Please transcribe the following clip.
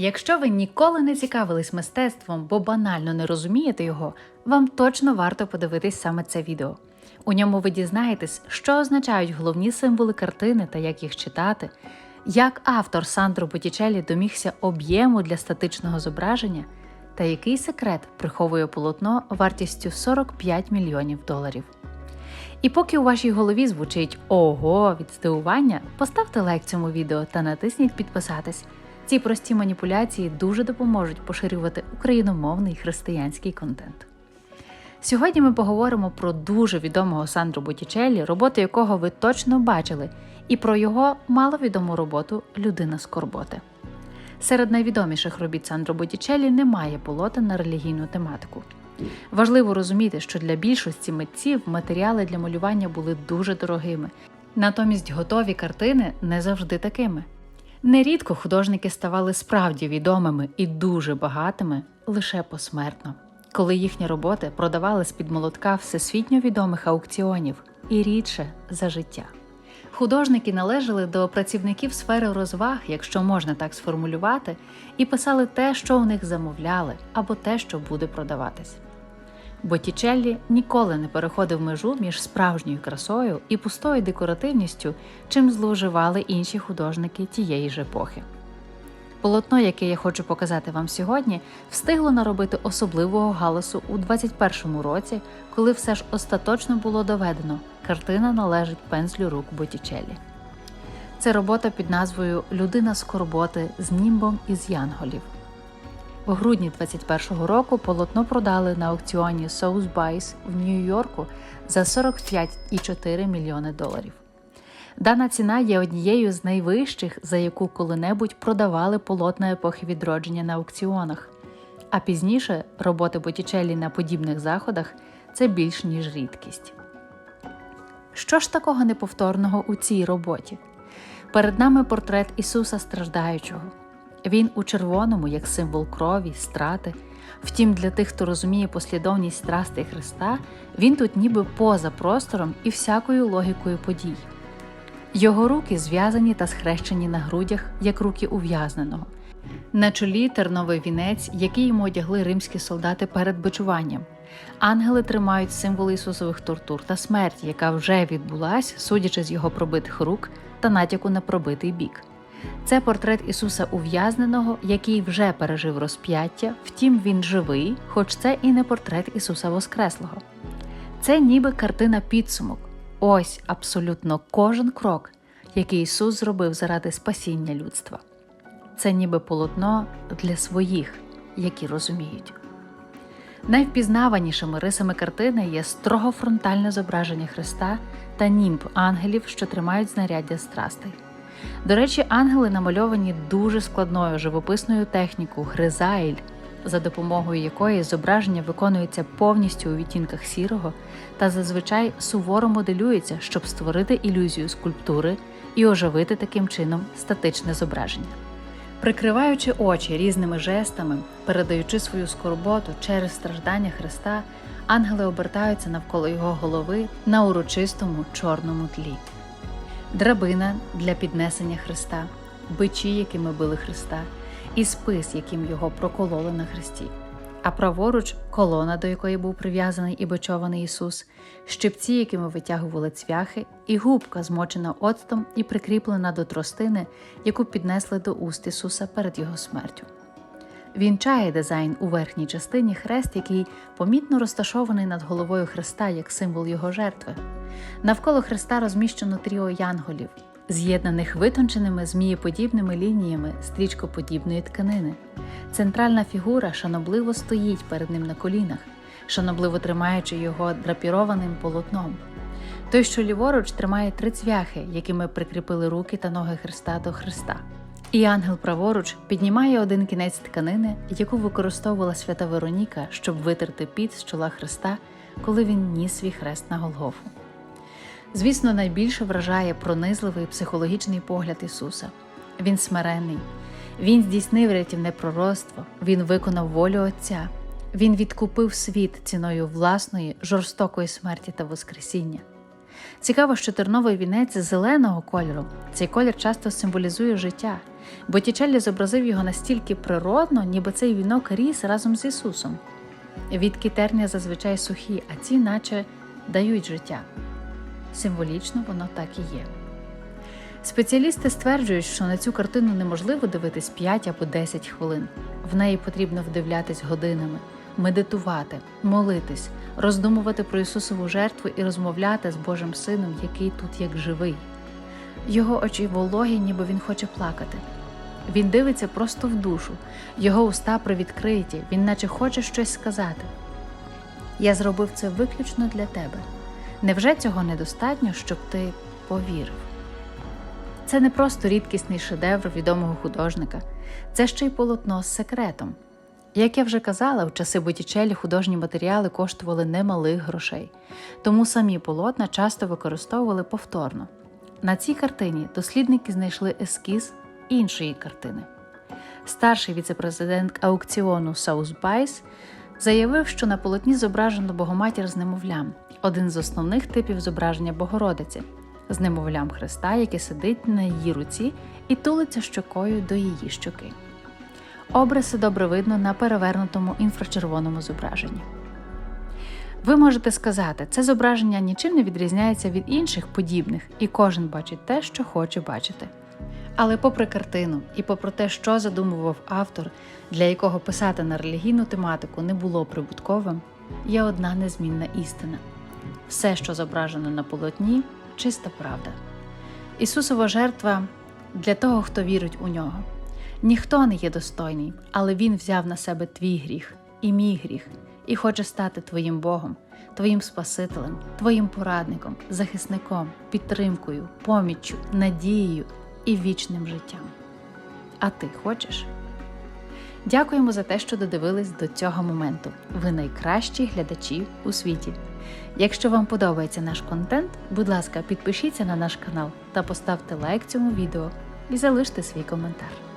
Якщо ви ніколи не цікавились мистецтвом, бо банально не розумієте його, вам точно варто подивитись саме це відео. У ньому ви дізнаєтесь, що означають головні символи картини та як їх читати, як автор Сандро Боттічеллі домігся об'єму для статичного зображення, та який секрет приховує полотно вартістю 45 мільйонів доларів. І поки у вашій голові звучить ого від здивування, поставте лайк цьому відео та натисніть підписатись. Ці прості маніпуляції дуже допоможуть поширювати україномовний християнський контент. Сьогодні ми поговоримо про дуже відомого Сандро Боттічеллі, роботи якого ви точно бачили, і про його маловідому роботу Людина скорботи. Серед найвідоміших робіт Сандро Боттічеллі немає полотен на релігійну тематику. Важливо розуміти, що для більшості митців матеріали для малювання були дуже дорогими, натомість готові картини не завжди такими. Нерідко художники ставали справді відомими і дуже багатими лише посмертно, коли їхні роботи продавали з-під молотка всесвітньо відомих аукціонів і рідше за життя. Художники належали до працівників сфери розваг, якщо можна так сформулювати, і писали те, що у них замовляли, або те, що буде продаватись. Боттічеллі ніколи не переходив межу між справжньою красою і пустою декоративністю, чим зловживали інші художники тієї ж епохи. Полотно, яке я хочу показати вам сьогодні, встигло наробити особливого галасу у 21-му році, коли все ж остаточно було доведено, картина належить пензлю рук Боттічеллі. Це робота під назвою Людина скорботи з німбом із янголів. У грудні 21-го року полотно продали на аукціоні Sotheby's в Нью-Йорку за 45,4 мільйони доларів. Дана ціна є однією з найвищих, за яку коли-небудь продавали полотна епохи відродження на аукціонах. А пізніше роботи Боттічеллі на подібних заходах це більш ніж рідкість. Що ж такого неповторного у цій роботі? Перед нами портрет Ісуса Страждаючого. Він у червоному, як символ крові, страти. Втім, для тих, хто розуміє послідовність страстей Христа, він тут ніби поза простором і всякою логікою подій. Його руки зв'язані та схрещені на грудях, як руки ув'язненого. На чолі терновий вінець, який йому одягли римські солдати перед бичуванням. Ангели тримають символи Ісусових тортур та смерті, яка вже відбулась, судячи з його пробитих рук та натяку на пробитий бік. Це портрет Ісуса Ув'язненого, який вже пережив розп'яття, втім він живий, хоч це і не портрет Ісуса Воскреслого. Це ніби картина підсумок. Ось абсолютно кожен крок, який Ісус зробив заради спасіння людства. Це ніби полотно для своїх, які розуміють. Найвпізнаванішими рисами картини є строго фронтальне зображення Христа та німб ангелів, що тримають знаряддя страстей. До речі, ангели намальовані дуже складною живописною технікою гризаїль, за допомогою якої зображення виконується повністю у відтінках сірого та зазвичай суворо моделюється, щоб створити ілюзію скульптури і оживити таким чином статичне зображення. Прикриваючи очі різними жестами, передаючи свою скорботу через страждання Христа, ангели обертаються навколо його голови на урочистому чорному тлі драбина для піднесення Христа, бичі, якими били Христа, і спис, яким його прокололи на хресті. А праворуч колона, до якої був прив'язаний і бичований Ісус, щипці, якими витягували цвяхи, і губка, змочена оцтом і прикріплена до тростини, яку піднесли до уст Ісуса перед Його смертю. Вінчає дизайн у верхній частині хрест, який помітно розташований над головою Христа як символ його жертви. Навколо Христа розміщено тріо янголів, з'єднаних витонченими змієподібними лініями стрічкоподібної тканини. Центральна фігура шанобливо стоїть перед ним на колінах, шанобливо тримаючи його драпірованим полотном. Той, що ліворуч, тримає три цвяхи, якими прикріпили руки та ноги Христа до Христа. І ангел праворуч піднімає один кінець тканини, яку використовувала свята Вероніка, щоб витерти піт з чола Христа, коли він ніс свій хрест на Голгофу. Звісно, найбільше вражає пронизливий психологічний погляд Ісуса. Він смиренний, Він здійснив рятівне пророцтво, Він виконав волю Отця, Він відкупив світ ціною власної жорстокої смерті та Воскресіння. Цікаво, що терновий вінець зеленого кольору. Цей колір часто символізує життя. Боттічеллі зобразив його настільки природно, ніби цей вінок ріс разом з Ісусом. Відки терня зазвичай сухі, а ці наче дають життя. Символічно воно так і є. Спеціалісти стверджують, що на цю картину неможливо дивитись 5 або 10 хвилин. В неї потрібно вдивлятись годинами, медитувати, молитись, роздумувати про Ісусову жертву і розмовляти з Божим Сином, який тут як живий. Його очі вологі, ніби він хоче плакати. Він дивиться просто в душу, його уста привідкриті, він наче хоче щось сказати. Я зробив це виключно для тебе. Невже цього недостатньо, щоб ти повірив? Це не просто рідкісний шедевр відомого художника, це ще й полотно з секретом. Як я вже казала, в часи Боттічелі художні матеріали коштували немалих грошей, тому самі полотна часто використовували повторно. На цій картині дослідники знайшли ескіз іншої картини. Старший віцепрезидент аукціону Саусбайс заявив, що на полотні зображено Богоматір з немовлям, один з основних типів зображення Богородиці, з немовлям Христа, який сидить на її руці і тулиться щокою до її щоки. Обриси добре видно на перевернутому інфрачервоному зображенні. Ви можете сказати, це зображення нічим не відрізняється від інших подібних, і кожен бачить те, що хоче бачити. Але попри картину і попри те, що задумував автор, для якого писати на релігійну тематику не було прибутковим, є одна незмінна істина: все, що зображено на полотні, чиста правда. Ісусова жертва для того, хто вірить у нього. Ніхто не є достойний, але Він взяв на себе твій гріх і мій гріх, і хоче стати твоїм Богом, твоїм Спасителем, твоїм порадником, захисником, підтримкою, поміччю, надією і вічним життям. А ти хочеш? Дякуємо за те, що додивились до цього моменту. Ви найкращі глядачі у світі. Якщо вам подобається наш контент, будь ласка, підпишіться на наш канал та поставте лайк цьому відео і залиште свій коментар.